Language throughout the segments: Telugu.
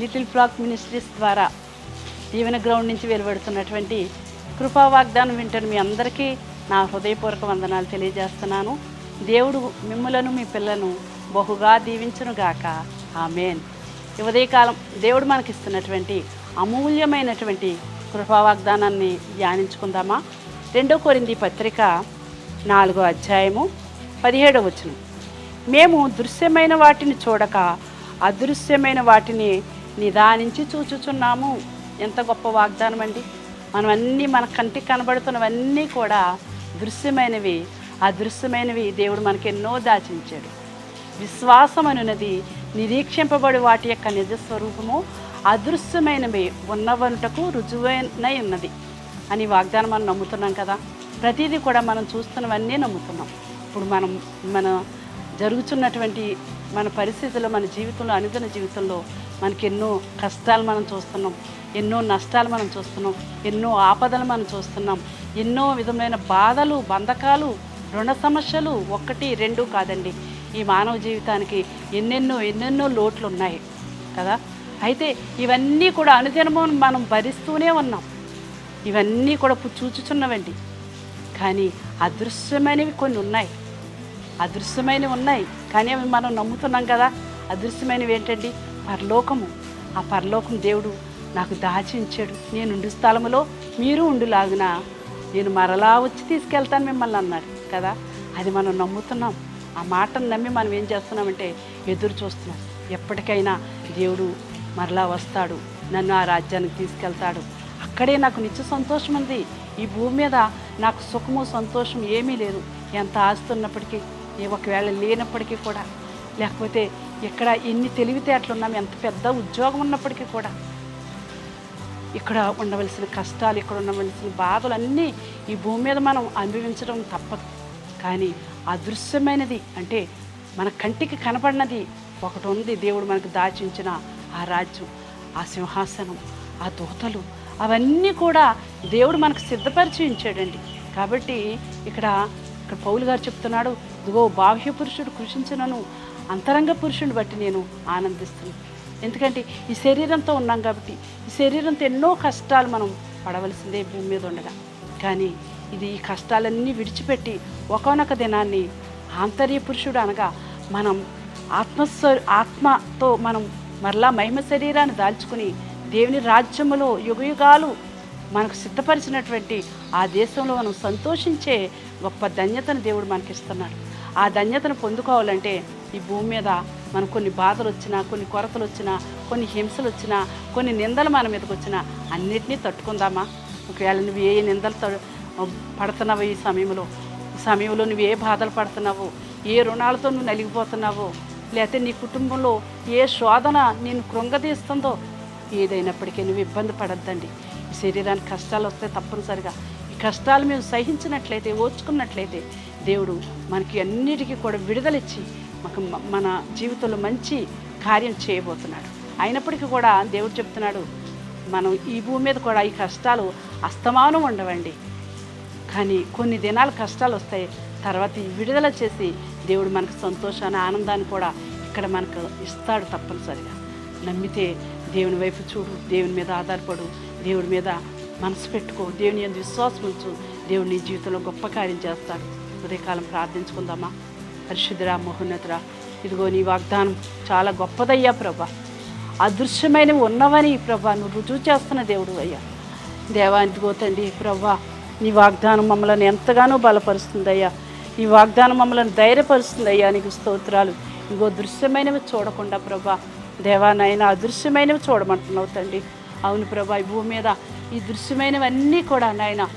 లిటిల్ ఫ్లాక్ మినిస్ట్రీస్ ద్వారా జీవన గ్రౌండ్ నుంచి వెలువడుతున్నటువంటి కృపా వాగ్దానం వింటున్న మీ అందరికీ నా హృదయపూర్వక వందనాలు తెలియజేస్తున్నాను. దేవుడు మిమ్మలను మీ పిల్లను బహుగా దీవించునుగాక. ఆమెన్. ఉదయకాలం దేవుడు మనకిస్తున్నటువంటి అమూల్యమైనటువంటి కృపా వాగ్దానాన్ని ధ్యానించుకుందామా? రెండో కొరింది పత్రిక నాలుగో అధ్యాయము పదిహేడవ వచనం. మేము దృశ్యమైన వాటిని చూడక అదృశ్యమైన వాటిని నిదానించి చూచుచున్నాము. ఎంత గొప్ప వాగ్దానం అండి. మనం అన్నీ మన కంటికి కనబడుతున్నవన్నీ కూడా దృశ్యమైనవి. అదృశ్యమైనవి దేవుడు మనకి ఎన్నో దాచించాడు. విశ్వాసం అనున్నది నిరీక్షింపబడి వాటి యొక్క నిజ స్వరూపము. అదృశ్యమైనవి ఉన్నవనుటకు రుజువైనై ఉన్నది అని వాగ్దానం మనం నమ్ముతున్నాం కదా. ప్రతిదీ కూడా మనం చూస్తున్నవన్నీ నమ్ముతున్నాం. ఇప్పుడు మనం మన జరుగుతున్నటువంటి మన పరిస్థితుల్లో మన జీవితంలో అనుదిన జీవితంలో మనకి ఎన్నో కష్టాలు మనం చూస్తున్నాం ఎన్నో నష్టాలు మనం చూస్తున్నాం ఎన్నో ఆపదలు మనం చూస్తున్నాం ఎన్నో విధమైన బాధలు బంధకాలు రుణ సమస్యలు ఒక్కటి రెండు కాదండి. ఈ మానవ జీవితానికి ఎన్నెన్నో ఎన్నెన్నో లోట్లు ఉన్నాయి కదా? అయితే ఇవన్నీ కూడా అనుదినము మనం భరిస్తూనే ఉన్నాం. ఇవన్నీ కూడా చూచుచున్నవండి. కానీ అదృశ్యమైనవి కొన్ని ఉన్నాయి. అదృశ్యమైనవి ఉన్నాయి. కానీ అవి మనం నమ్ముతున్నాం కదా. అదృశ్యమైనవి ఏంటండి? పరలోకము. ఆ పరలోకం దేవుడు నాకు దాచి ఉంచాడు నేను ఉండు స్థలములో మీరు ఉండులాగున నేను మరలా వచ్చి తీసుకెళ్తాను మిమ్మల్ని అన్నాడు కదా. అది మనం నమ్ముతున్నాం. ఆ మాటను నమ్మి మనం ఏం చేస్తున్నామంటే ఎదురు చూస్తున్నాం. ఎప్పటికైనా దేవుడు మరలా వస్తాడు. నన్ను ఆ రాజ్యానికి తీసుకెళ్తాడు. అక్కడే నాకు నిత్య సంతోషం ఉంది ఈ భూమి మీద నాకు సుఖము సంతోషం ఏమీ లేదు. ఎంత ఆస్తున్నప్పటికీ ఒకవేళ లేనప్పటికీ కూడా లేకపోతే ఇక్కడ ఎన్ని తెలివితేటలు ఉన్నాం ఎంత పెద్ద ఉద్యోగం ఉన్నప్పటికీ కూడా ఇక్కడ ఉండవలసిన కష్టాలు ఇక్కడ ఉండవలసిన బాధలు అన్నీ ఈ భూమి మీద మనం అనుభవించడం తప్పదు. కానీ అదృశ్యమైనది అంటే మన కంటికి కనపడినది ఒకటి ఉంది. దేవుడు మనకు దాచించిన ఆ రాజ్యం ఆ సింహాసనం ఆ దూతలు అవన్నీ కూడా దేవుడు మనకు సిద్ధపరిచి ఉంచాడండి. కాబట్టి ఇక్కడ ఇక్కడ పౌలు గారు చెప్తున్నాడు ఇదిగో బాహ్య పురుషుడు కృషించినను అంతరంగ పురుషుని బట్టి నేను ఆనందిస్తున్నాను ఎందుకంటే ఈ శరీరంతో ఉన్నాం కాబట్టి ఈ శరీరంతో ఎన్నో కష్టాలు మనం పడవలసిందే భూమి మీద ఉండగా. కానీ ఇది ఈ కష్టాలన్నీ విడిచిపెట్టి ఒకనొక దినాన్ని ఆంతర్య పురుషుడు అనగా మనం ఆత్మస్వ ఆత్మతో మనం మరలా మహిమ శరీరాన్ని దాల్చుకుని దేవుని రాజ్యములో యుగయుగాలు మనకు సిద్ధపరిచినటువంటి ఆ దేశంలో మనం సంతోషించే గొప్ప ధన్యతను దేవుడు మనకి ఇస్తున్నాడు ఆ ధన్యతను పొందుకోవాలంటే ఈ భూమి మీద మనకు కొన్ని బాధలు వచ్చినా కొన్ని కొరతలు వచ్చినా కొన్ని హింసలు వచ్చినా కొన్ని నిందలు మన మీదకి వచ్చినా అన్నిటినీ తట్టుకుందామా? ఒకవేళ నువ్వు ఏ నిందలు త- పడుతున్నావు ఈ సమయంలో ఈ సమయంలో నువ్వు ఏ బాధలు పడుతున్నావు ఏ రుణాలతో నువ్వు నలిగిపోతున్నావో లేకపోతే నీ కుటుంబంలో ఏ శోధన నేను కృంగదీస్తుందో ఏదైనప్పటికీ నువ్వు ఇబ్బంది పడద్దండి. శరీరానికి కష్టాలు వస్తే తప్పనిసరిగా. ఈ కష్టాలు మేము సహించినట్లయితే ఓచుకున్నట్లయితే దేవుడు మనకి అన్నిటికీ కూడా విడుదలిచ్చి మాకు మన జీవితంలో మంచి కార్యం చేయబోతున్నాడు. అయినప్పటికీ కూడా దేవుడు చెప్తున్నాడు మనం ఈ భూమి మీద కూడా ఈ కష్టాలు అస్తమానం ఉండవండి. కానీ కొన్ని దినాలు కష్టాలు వస్తాయి తర్వాత ఈ విడుదల చేసి దేవుడు మనకు సంతోషాన్ని ఆనందాన్ని కూడా ఇక్కడ మనకు ఇస్తాడు తప్పనిసరిగా. నమ్మితే దేవుని వైపు చూడు దేవుని మీద ఆధారపడు దేవుడి మీద మనసు పెట్టుకో దేవుని ఎందు విశ్వాసం ఉంచు దేవుడు నీ జీవితంలో గొప్ప కార్యం చేస్తాడు. ఉదయకాలం ప్రార్థించుకుందామా? పరిశుద్ధురా మహోన్నతురా ఇదిగో నీ వాగ్దానం చాలా గొప్పదయ్యా ప్రభా. అదృశ్యమైనవి ఉన్నవని ప్రభా నువ్వు రుజువు చేస్తున్న దేవుడు అయ్యా. దేవా ఇదిగో తండ్రి ప్రభా నీ వాగ్దానం మమ్మల్ని ఎంతగానో బలపరుస్తుందయ్యా. ఈ వాగ్దానం మమ్మల్ని ధైర్యపరుస్తుందయ్యా నీకు స్తోత్రాలు. ఇదిగో దృశ్యమైనవి చూడకుండా ప్రభా దేవా నాయన అదృశ్యమైనవి చూడమంటున్నావు తండ్రి. అవును ప్రభా ఈ భూమి మీద ఈ దృశ్యమైనవన్నీ కూడా నాయన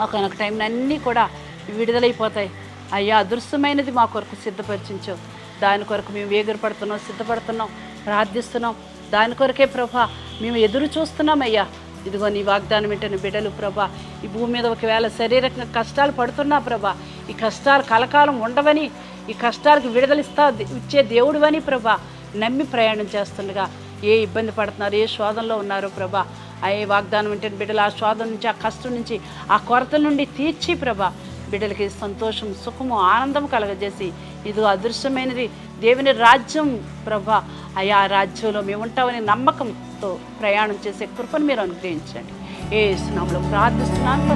ఒకనొక టైంలో అన్నీ కూడా విడుదలైపోతాయి. అయ్యా అదృశ్యమైనది మా కొరకు సిద్ధపరిచించావు దాని కొరకు మేము వేగిరపడుతున్నాం సిద్ధపడుతున్నాం ప్రార్థిస్తున్నాం. దాని కొరకే ప్రభా మేము ఎదురు చూస్తున్నాం అయ్యా ఇదిగో నీ వాగ్దానం ఏంటని బిడ్డలు ప్రభా ఈ భూమి మీద ఒకవేళ శారీరకంగా కష్టాలు పడుతున్నా ప్రభా ఈ కష్టాలు కలకాలం ఉండవని ఈ కష్టాలకు విడుదలిస్తా ఇచ్చే దేవుడివని ప్రభా నమ్మి ప్రయాణం చేస్తుండగా ఏ ఇబ్బంది పడుతున్నారు ఏ శోధనలో ఉన్నారో ప్రభా ఆ ఏ వాగ్దానం ఏంటని బిడ్డలు ఆ శోధన నుంచి ఆ కష్టం నుంచి ఆ కొరత నుండి తీర్చి ప్రభా బిడ్డలకి సంతోషం సుఖము ఆనందం కలగజేసి ఇది అదృశ్యమైనది. దేవుని రాజ్యం ప్రభా అయా రాజ్యంలో మేము ఉంటామని నమ్మకంతో ప్రయాణం చేసే కృపను మీరు అనుగ్రహించండి. ఏ స్నామంలో ప్రార్థిస్తున్నాను